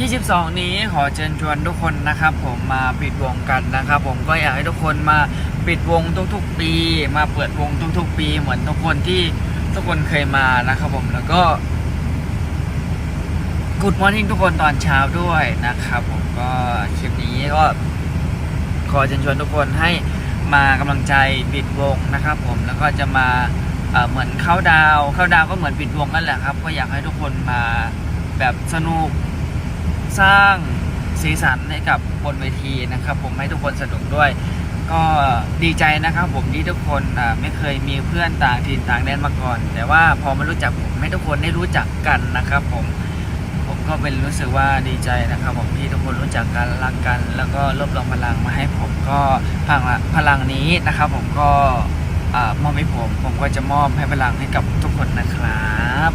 22 นี้ขอเชิญชวนทุกคนนะครับผมมาปิดวงกันนะครับ ผมก็อยากให้ทุกคนมาปิดวงทุกๆปี มาเปิดวงทุกๆปี เหมือนทุกคนที่ทุกคนเคยมานะครับผมแล้วก็กูดมอร์นิ่งทุกคนตอนเช้าด้วยนะครับผมก็คลิปนี้ก็ขอเชิญชวนทุกคนให้มากำลังใจปิดวงนะครับ ผมแล้วก็จะมาเหมือนเข้าดาวเข้าดาวก็เหมือนปิดวงนั่นแหละครับ ก็อยากให้ทุกคนมาแบบสนุก สร้างสีสันให้กับบนเวทีนะครับ ผมให้ทุกคนสนุกด้วย ก็ดีใจนะครับ ผมที่ทุกคนไม่เคยมีเพื่อนต่างถิ่นต่างแดนมาก่อน แต่ว่าพอมารู้จักผมให้ทุกคนได้รู้จักกันนะครับ ผมผมก็เป็นรู้สึกว่าดีใจนะครับ ผมที่ทุกคนรู้จักกันรักกัน แล้วก็รวบรวมพลังมาให้ผมก็พลังพลังนี้นะครับ ผมก็อมอบให้ผม ผมก็จะมอบให้พลังให้กับทุกคนนะครับ